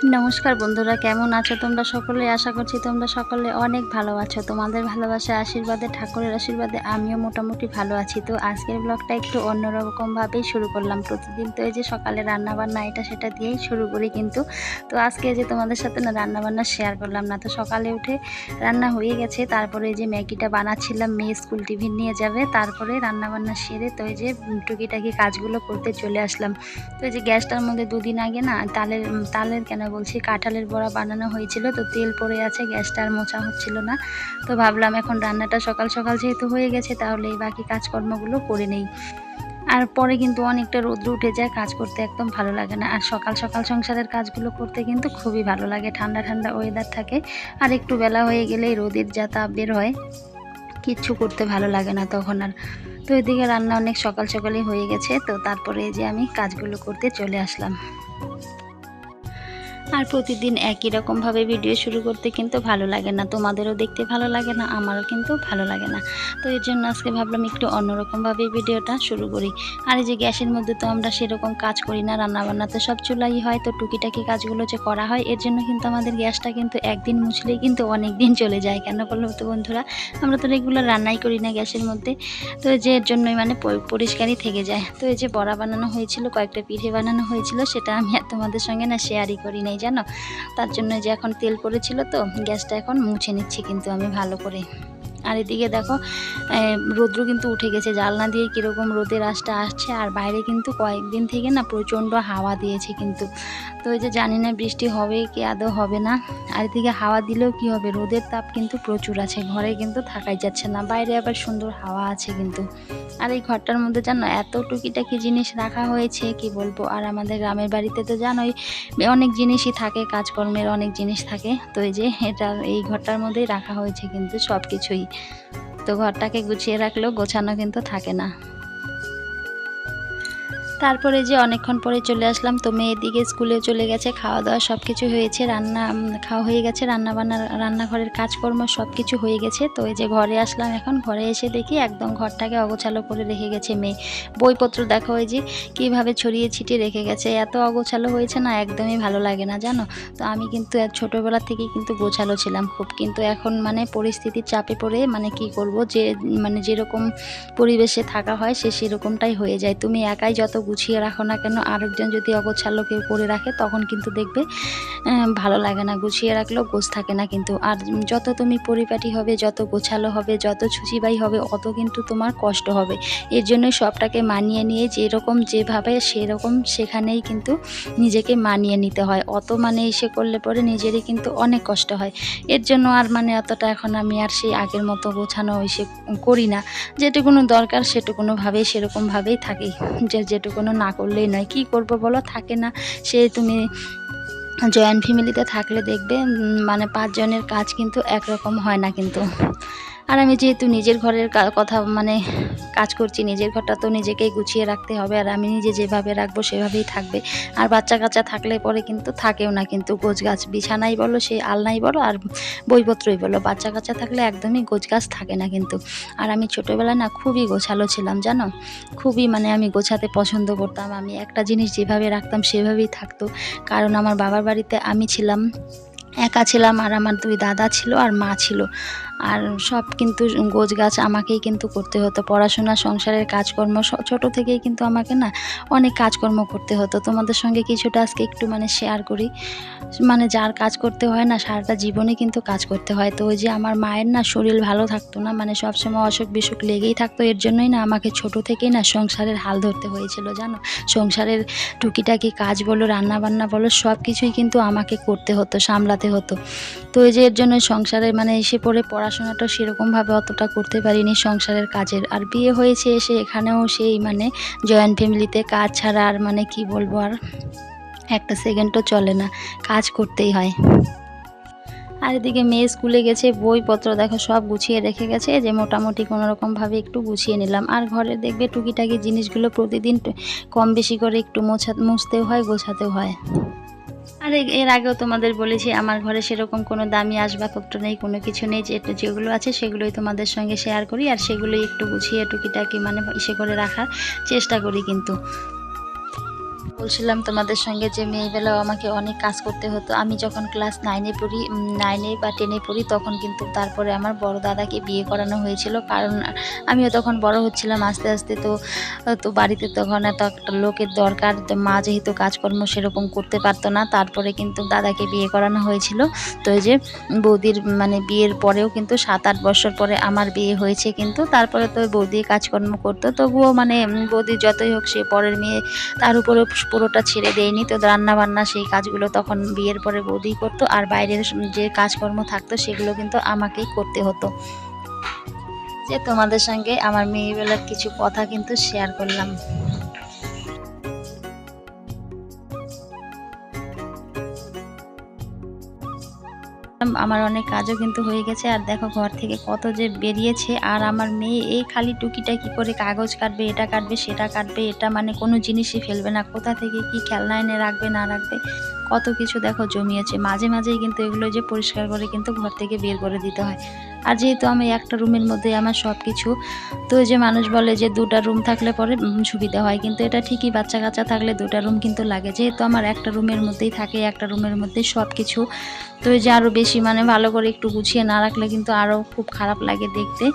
নমস্কার বন্ধুরা, কেমন আছো তোমরা সকলে? আশা করছি তোমরা সকলে অনেক ভালো আছো। তোমাদের ভালোবাসা আশীর্বাদে, ঠাকুরের আশীর্বাদে আমিও মোটামুটি ভালো আছি। তো আজকের ব্লগটা একটু অন্যরকমভাবেই শুরু করলাম। প্রতিদিন তো এই যে সকালে রান্নাবান্না, এটা সেটা দিয়েই শুরু করি কিন্তু। তো আজকে যে তোমাদের সাথে না রান্নাবান্না শেয়ার করলাম না, তো সকালে উঠে রান্না হয়ে গেছে। তারপরে যে ম্যাগিটা বানাচ্ছিলাম, মেয়ে স্কুল টিফিন নিয়ে যাবে। তারপরে রান্নাবান্না সেরে তো এই যে টুকিটাকি কাজগুলো করতে চলে আসলাম। তো এই যে গ্যাসটার মধ্যে দুদিন আগে না, তালের তালের কেন বলছি কাঁঠালের বড়া বানানো হয়েছিল, তো তেল পড়ে আছে, গ্যাসটা আর মোছা হচ্ছিল না। তো ভাবলাম এখন রান্নাটা সকাল সকাল যেহেতু হয়ে গেছে, তাহলে এই বাকি কাজকর্মগুলো করে নেই। আর পরে কিন্তু অনেকটা রোদ্র উঠে যায়, কাজ করতে একদম ভালো লাগে না। আর সকাল সকাল সংসারের কাজগুলো করতে কিন্তু খুবই ভালো লাগে, ঠান্ডা ঠান্ডা ওয়েদার থাকে। আর একটু বেলা হয়ে গেলেই রোদের যা তাপ বের হয়, কিচ্ছু করতে ভালো লাগে না তখন আর। তো এদিকে রান্না অনেক সকাল সকালই হয়ে গেছে, তো তারপরে যে আমি কাজগুলো করতে চলে আসলাম। আর প্রতিদিন একই রকমভাবে ভিডিও শুরু করতে কিন্তু ভালো লাগে না। তোমাদেরও দেখতে ভালো লাগে না, আমারও কিন্তু ভালো লাগে না। তো এর জন্য আজকে ভাবলাম একটু অন্যরকমভাবে ভিডিওটা শুরু করি। আর এই যে গ্যাসের মধ্যে তো আমরা সেরকম কাজ করি না, রান্নাবান্না তো সব চুলাই হয়, তো টুকিটাকি কাজগুলো যে করা হয়, এর জন্য কিন্তু আমাদের গ্যাসটা কিন্তু একদিন মুছলেই কিন্তু অনেক দিন চলে যায়। কেন বলল তো বন্ধুরা? আমরা তো রেগুলার রান্নাই করি না গ্যাসের মধ্যে। তো যে এর জন্যই মানে পরিষ্কারই থেকে যায়। তো এই যে বড়া বানানো হয়েছিল, কয়েকটা পিঠে বানানো হয়েছিল, সেটা আমি আর তোমাদের সঙ্গে না শেয়ারই করি নাই। জানো? তার জন্য যে এখন তেল পড়েছিল তো, গ্যাসটা এখন মুছে নিচ্ছি কিন্তু আমি ভালো করে। আর এদিকে দেখো রৌদ্র কিন্তু উঠে গেছে। জানলা দিয়ে কীরকম রোদের আশটা আসছে, আর বাইরে কিন্তু কয়েকদিন থেকে না প্রচণ্ড হাওয়া দিয়েছে কিন্তু। তো ওই যে জানি না বৃষ্টি হবে কি আদৌ হবে না। আর এদিকে হাওয়া দিলেও কি হবে? রোদের তাপ কিন্তু প্রচুর আছে, ঘরে কিন্তু থাকাই যাচ্ছে না। বাইরে আবার সুন্দর হাওয়া আছে কিন্তু। আর এই ঘরটার মধ্যে জানো, এত টুকিটাকি জিনিস রাখা হয়েছে, কি বলব? আর আমাদের গ্রামের বাড়িতে তো জানোই, অনেক জিনিসই থাকে, কাজকর্মের অনেক জিনিস থাকে। তো এই যে এটা, এই ঘরটার মধ্যেই রাখা হয়েছে কিন্তু সব কিছুই তো ঘরটাকে গুছিয়ে রাখলেও গোছানো কিন্তু থাকে না। তারপরে যে অনেকক্ষণ পরে চলে আসলাম, তো মেয়ের দিকে স্কুলে চলে গেছে খাওয়া দাওয়া সব কিছু হয়েছে, রান্না খাওয়া হয়ে গেছে রান্না বান্না রান্নাঘরের কাজকর্ম সব কিছু হয়ে গেছে। তো এই যে ঘরে আসলাম এখন, ঘরে এসে দেখি একদম ঘরটাকে অগোছালো করে রেখে গেছে মেয়ে। বইপত্র দেখো ওই যে, কীভাবে ছড়িয়ে ছিটিয়ে রেখে গেছে। এত অগোছালো হয়েছে না, একদমই ভালো লাগে না, জানো? তো আমি কিন্তু ছোটোবেলা থেকেই কিন্তু গোছালো ছিলাম খুব। কিন্তু এখন মানে পরিস্থিতির চাপে পড়ে মানে কি করব, যে মানে যেরকম পরিবেশে থাকা হয় সে সেরকমটাই হয়ে যায়। তুমি একাই যত গুছিয়ে রাখো না কেন? আরেকজন যদি অগোছালো কেউ করে রাখে, তখন কিন্তু দেখবে ভালো লাগে না। গুছিয়ে রাখলেও গোছ থাকে না কিন্তু। আর যত তুমি পরিপাটি হবে, যত গোছালো হবে, যত ছুচিবাই হবে, অত কিন্তু তোমার কষ্ট হবে। এর জন্যই সবটাকে মানিয়ে নিয়ে যেরকম যেভাবে, সেরকম সেখানেই কিন্তু নিজেকে মানিয়ে নিতে হয়। অত মানে এসে করলে পরে নিজেরই কিন্তু অনেক কষ্ট হয়। এর জন্য আর মানে অতটা এখন আমি আর সেই আগের মতো গোছানো এসে করি না। যেটুকুনো দরকার সেটুকুনোভাবেই সেরকমভাবেই থাকি। যে যেটুকুনো না করলেই নয়। কি করব বলো? থাকে না। সে তুমি জয়েন্ট ফ্যামিলিতে থাকলে দেখবে মানে পাঁচজনের কাজ কিন্তু একরকম হয় না কিন্তু। আর আমি যেহেতু নিজের ঘরের কথা মানে কাজ করছি, নিজের ঘরটা তো নিজেকেই গুছিয়ে রাখতে হবে। আর আমি নিজে যেভাবে রাখব সেভাবেই থাকবে। আর বাচ্চা কাচ্চা থাকলে পরে কিন্তু থাকেও না কিন্তু গোছ গাছ বিছানাই বলো, সে আলনাই বলো, আর বইপত্রই বলো। বাচ্চা কাচ্চা থাকলে একদমই গোছ গাছ থাকে না কিন্তু। আর আমি ছোটোবেলায় না খুবই গোছালো ছিলাম, জানো? খুবই মানে আমি গোছাতে পছন্দ করতাম। আমি একটা জিনিস যেভাবে রাখতাম সেভাবেই থাকতো। কারণ আমার বাবার বাড়িতে আমি ছিলাম, একা ছিলাম, আর আমার দুই দাদা ছিল, আর মা ছিল। আর সব কিন্তু গোছ গাছ আমাকেই কিন্তু করতে হতো। পড়াশোনা, সংসারের কাজকর্ম ছোট থেকেই কিন্তু আমাকে না অনেক কাজকর্ম করতে হতো। তোমাদের সঙ্গে কিছুটা আজকে একটু মানে শেয়ার করি। মানে যার কাজ করতে হয় না, সারাটা জীবনে কিন্তু কাজ করতে হয়। তো ওই যে আমার মায়ের না শরীর ভালো থাকতো না মানে সবসময় অসুখ বিসুখ লেগেই থাকতো, এর জন্যই না আমাকে ছোট থেকেই না সংসারের হাল ধরতে হয়েছিল, জানো? সংসারের টুকিটাকি কাজ বলো রান্না বান্না বলো, সব কিছুই কিন্তু আমাকে করতে হতো, সামলাতে হতো। তো এই যে এর জন্য সংসারে মানে এসে পড়ে পড়াশোনাটা সেরকমভাবে অতটা করতে পারিনি সংসারের কাজের। আর বিয়ে হয়েছে, এসে এখানেও সেই মানে জয়েন্ট ফ্যামিলিতে কাজ ছাড়া আর মানে কি বলব আর একটা সেকেন্ডও চলে না, কাজ করতেই হয়। আর এদিকে মেয়ে স্কুলে গেছে, বইপত্র দেখো সব গুছিয়ে রেখে গেছে, যে মোটামুটি কোনো রকমভাবে একটু গুছিয়ে নিলাম। আর ঘরে দেখবে টুকিটাকি জিনিসগুলো প্রতিদিন কম বেশি করে একটু মোছা, মুছতেও হয়, গোছাতেও হয়। আর এর আগেও তোমাদের বলেছি, আমার ঘরে সেরকম কোনো দামি আসবাবপত্র নেই, কোনো কিছু নেই যেগুলো আছে সেগুলোই তোমাদের সঙ্গে শেয়ার করি, আর সেগুলোই একটু গুছিয়ে টুকিটাকি মানে ইসে করে রাখার চেষ্টা করি কিন্তু। বলছিলাম তোমাদের সঙ্গে যে মেয়েবেলাও আমাকে অনেক কাজ করতে হতো। আমি যখন ক্লাস নাইনে পড়ি নাইনে বা টেনে পড়ি, তখন কিন্তু তারপরে আমার বড় দাদাকে বিয়ে করানো হয়েছিল। কারণ আমিও তখন বড় হচ্ছিলাম আস্তে আস্তে তো তো বাড়িতে তখন এত একটা লোকের দরকার। মা যেহেতু কাজকর্ম সেরকম করতে পারতো না, তারপরে কিন্তু দাদাকে বিয়ে করানো হয়েছিল। তো যে বৌদির মানে বিয়ের পরেও কিন্তু সাত আট বছর পরে আমার বিয়ে হয়েছে কিন্তু, তারপরে তো বৌদি কাজকর্ম করতো। তবুও মানে বৌদি যতই হোক সে পরের মেয়ে, তার উপরে পুরোটা ছেড়ে দেয়নি। তো রান্না বান্না সেই কাজগুলো তখন বিয়ের পরে বৌদি করতো, আর বাইরের যে কাজকর্ম থাকতো সেগুলো কিন্তু আমাকেই করতে হতো। যে তোমাদের সঙ্গে আমার মেয়েবেলার কিছু কথা কিন্তু শেয়ার করলাম। আমার অনেক কাজও কিন্তু হয়ে গেছে। আর দেখো ঘর থেকে কত যে বেরিয়েছে। আর আমার মেয়ে এই খালি টুকিটা কি করে কাগজ কাটবে, এটা কাটবে, সেটা কাটবে, এটা মানে কোনো জিনিসই ফেলবে না। কোথা থেকে কি খেলনা এনে রাখবে, না রাখবে, কত কিছু দেখো জমিয়েছে। মাঝে মাঝেই কিন্তু এগুলো যে পরিষ্কার করে কিন্তু ঘর থেকে বের করে দিতে হয়। আর যেহেতু আমি একটা রুমের মধ্যে আমার সব কিছু তো যে মানুষ বলে যে দুটা রুম থাকলে পরে সুবিধা হয়। কিন্তু এটা ঠিকই বাচ্চা কাচ্চা থাকলে দুটা রুম কিন্তু লাগে। যেহেতু আমার একটা রুমের মধ্যেই থাকে, একটা রুমের মধ্যেই সব কিছু তো এই যে আরও বেশি মানে ভালো করে একটু গুছিয়ে না রাখলে কিন্তু আরও খুব খারাপ লাগে দেখতে।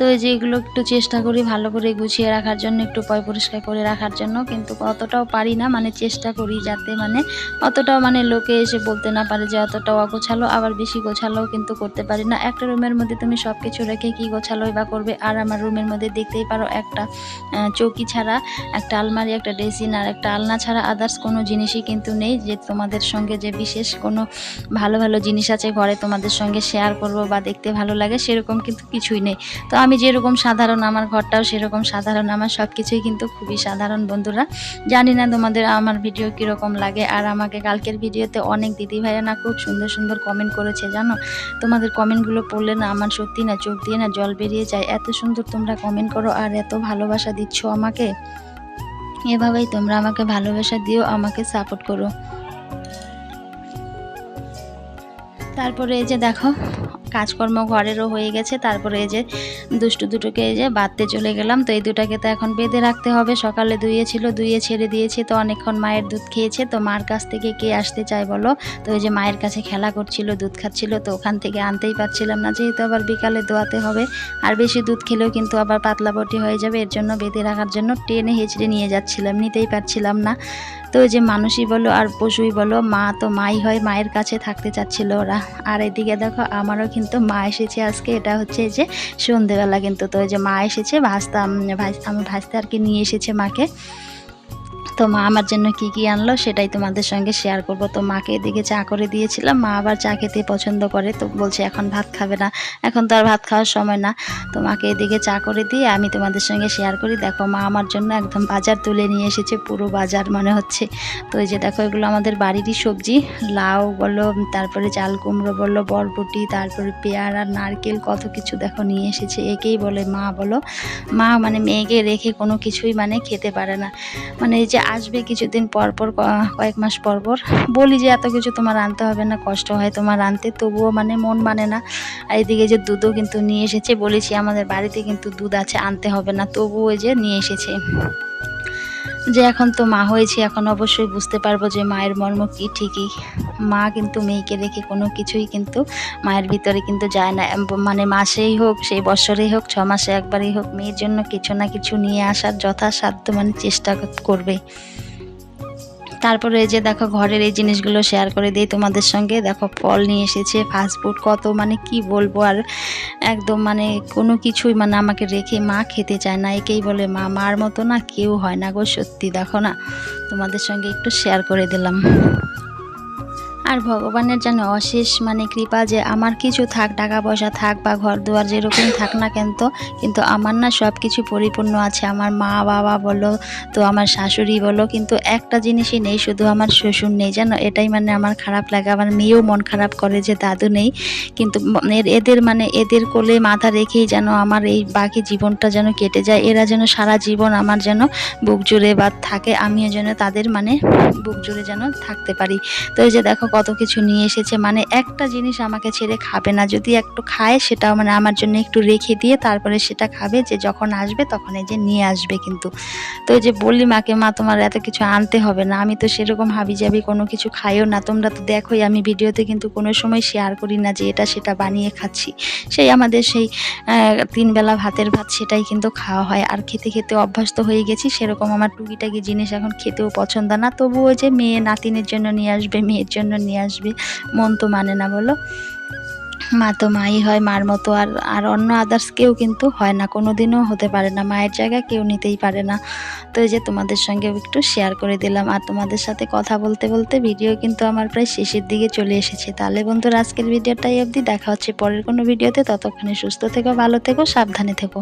তো এই যে এগুলো একটু চেষ্টা করি ভালো করে গুছিয়ে রাখার জন্য, একটু পয় পরিষ্কার করে রাখার জন্য। কিন্তু অতটাও পারি না মানে চেষ্টা করি যাতে মানে অতটাও মানে লোকে এসে বলতে না পারে যে অতটাও অগোছালো, আবার বেশি গোছালোও কিন্তু করতে পারি না। একটা রুমের মধ্যে তুমি সব কিছু রেখে কি গোছালোই বা করবে? আর আমার রুমের মধ্যে দেখতেই পারো একটা চৌকি ছাড়া, একটা আলমারি, একটা ড্রেসিং আর একটা আলনা ছাড়া আদার্স কোনো জিনিসই কিন্তু নেই যে তোমাদের সঙ্গে যে বিশেষ কোনো ভালো ভালো জিনিস আছে ঘরে তোমাদের সঙ্গে শেয়ার করব বা দেখতে ভালো লাগে সেরকম কিন্তু কিছুই নেই। তো আমি যেরকম সাধারণ আমার ঘরটাও সেরকম সাধারণ, আমার সব কিছুই কিন্তু খুবই সাধারণ বন্ধুরা। জানি না তোমাদের আমার ভিডিও কীরকম লাগে, আর আমাকে কালকের ভিডিওতে অনেক দিদি ভাইয়া না খুব সুন্দর সুন্দর কমেন্ট করেছে, জানো? তোমাদের কমেন্টগুলো পড়লে না আমার সত্যি না চোখ দিয়ে না জল বেরিয়ে যায়। এত সুন্দর তোমরা কমেন্ট করো আর এত ভালোবাসা দিচ্ছ আমাকে। এভাবেই তোমরা আমাকে ভালোবাসা দিও, আমাকে সাপোর্ট করো। তারপরে এই যে দেখো কাজকর্ম ঘরেরও হয়ে গেছে, তারপরে এই যে দুষ্টু দুটোকে এই যে বাঁধতে চলে গেলাম, তো এই দুটাকে তো এখন বেঁধে রাখতে হবে। সকালে দুইয়েছিল দুইয়ে ছেড়ে দিয়েছে, তো অনেকক্ষণ মায়ের দুধ খেয়েছে, তো মার কাছ থেকে কে আসতে চায় বলো? তো এই যে মায়ের কাছে খেলা করছিল, দুধ খাচ্ছিল, তো ওখান থেকে আনতেই পারছিলাম না, যেহেতু আবার বিকালে দোয়াতে হবে। আর বেশি দুধ খেলেও কিন্তু আবার পাতলা বটি হয়ে যাবে, এর জন্য বেঁধে রাখার জন্য টেনে হেঁচড়ে নিয়ে যাচ্ছিলাম, নিতেই পারছিলাম না। তো ওই যে মানুষই বলো আর পশুই বলো, মা তো মাই হয়, মায়ের কাছে থাকতে চাচ্ছিল ওরা। আর এদিকে দেখো আমারও কিন্তু মা এসেছে আজকে, এটা হচ্ছে যে সন্ধেবেলা কিন্তু তো যে মা এসেছে ভাস্তা ভাস্তা আমার ভাস্তা আর কি নিয়ে এসেছে মাকে। তো মা আমার জন্য কি কি আনলো সেটাই তোমাদের সঙ্গে শেয়ার করব। তো মাকে এদিকে চা করে দিয়েছিলাম, মা আবার চা খেতে পছন্দ করে, তো বলছে এখন ভাত খাবে না, এখন তো আর ভাত খাওয়ার সময় না। তো মাকে এদিকে চা করে দিয়ে আমি তোমাদের সঙ্গে শেয়ার করি। দেখো মা আমার জন্য একদম বাজার তুলে নিয়ে এসেছে, পুরো বাজার মনে হচ্ছে। তো এই যে দেখো, এগুলো আমাদের বাড়িরই সবজি। লাউ বলো, তারপরে চাল কুমড়ো বলো, বরবটি, তারপরে পেয়ারা, নারকেল, কত কিছু দেখো নিয়ে এসেছে। একেই বলে মা বলো। মা মানে মেয়েকে রেখে কোনো কিছুই মানে খেতে পারে না। মানে এই যে আসবে কিছুদিন পর পর কয়েক মাস পর পর। বলি যে এত কিছু তোমার আনতে হবে না, কষ্ট হয় তোমার আনতে, তবুও মানে মন মানে না। আর এদিকে যে দুধও কিন্তু নিয়ে এসেছে, বলেছি আমাদের বাড়িতে কিন্তু দুধ আছে, আনতে হবে না, তবুও যে নিয়ে এসেছে। যে এখন তো মা হয়েছে, এখন অবশ্যই বুঝতে পারব যে মায়ের মর্ম কি ঠিকই। মা কিন্তু মেয়েকে রেখে কোনো কিছুই কিন্তু মায়ের ভিতরে কিন্তু যায় না। মানে মাসেই হোক, সেই বছরেই হোক, ছ মাসে একবারই হোক, মেয়ের জন্য কিছু না কিছু নিয়ে আসার যথাসাধ্য মানে চেষ্টা করবে। তারপরে এই যে দেখো ঘরের এই জিনিসগুলো শেয়ার করে দিই তোমাদের সঙ্গে। দেখো ফল নিয়ে এসেছে ফাস্টফুড কত মানে কি বলব আর একদম মানে কোনো কিছুই মানে আমাকে রেখে মা খেতে চায় না। একেই বলে মা, মার মতো না কেউ হয় না গো, সত্যি দেখো না। তোমাদের সঙ্গে একটু শেয়ার করে দিলাম। আর ভগবানের যেন অশেষ মানে কৃপা যে আমার কিছু থাক, টাকা পয়সা থাক বা ঘর দুয়ার যেরকম থাক না কেন তো, কিন্তু আমার না সব কিছু পরিপূর্ণ আছে। আমার মা, বাবা বলো, তো আমার শাশুড়ি বলো, কিন্তু একটা জিনিসই নেই, শুধু আমার শ্বশুর নেই। জানো এটাই মানে আমার খারাপ লাগে, আমার মেয়েও মন খারাপ করে যে দাদু নেই। কিন্তু এদের মানে এদের কোলে মাথা রেখেই যেন আমার এই বাকি জীবনটা যেন কেটে যায়। এরা যেন সারা জীবন আমার যেন বুক জুড়ে বা থাকে, আমিও যেন তাদের মানে বুক জুড়ে যেন থাকতে পারি। তো এই যে দেখো কত কিছু নিয়ে এসেছে মানে একটা জিনিস আমাকে ছেড়ে খাবে না। যদি একটু খায় সেটাও মানে আমার জন্য একটু রেখে দিয়ে তারপরে সেটা খাবে যে যখন আসবে তখন এই যে নিয়ে আসবে কিন্তু। তো যে বললি মাকে মা তোমার এত কিছু আনতে হবে না আমি তো সেরকম হাবি জাবি কোনো কিছু খাইও না। তোমরা তো দেখোই আমি ভিডিওতে কিন্তু কোনো সময় শেয়ার করি না যে এটা সেটা বানিয়ে খাচ্ছি। সেই আমাদের সেই আহ, তিন বেলা ভাতের ভাত সেটাই কিন্তু খাওয়া হয়। আর খেতে খেতে অভ্যস্ত হয়ে গেছি সেরকম আমার টুকিটাকি জিনিস এখন খেতেও পছন্দ না। তবুও যে মেয়ে নাতিনের জন্য নিয়ে আসবে মেয়ের জন্য নিয়ে আসবে। মন তো মানে না বলো। মা তো মাই হয়, মার মতো আর আর অন্য আদার্স কেউ কিন্তু হয় না। কোনো দিনও হতে পারে না। মায়ের জায়গা কেউ নিতেই পারে না। তো এই যে তোমাদের সঙ্গে একটু শেয়ার করে দিলাম। আর তোমাদের সাথে কথা বলতে বলতে ভিডিও কিন্তু আমার প্রায় শেষের দিকে চলে এসেছে। তাহলে বন্ধুরা, আজকের ভিডিওটাই অবধি। দেখা হচ্ছে পরের কোনো ভিডিওতে ততক্ষণে সুস্থ থেকো, ভালো থেকো, সাবধানে থেকো।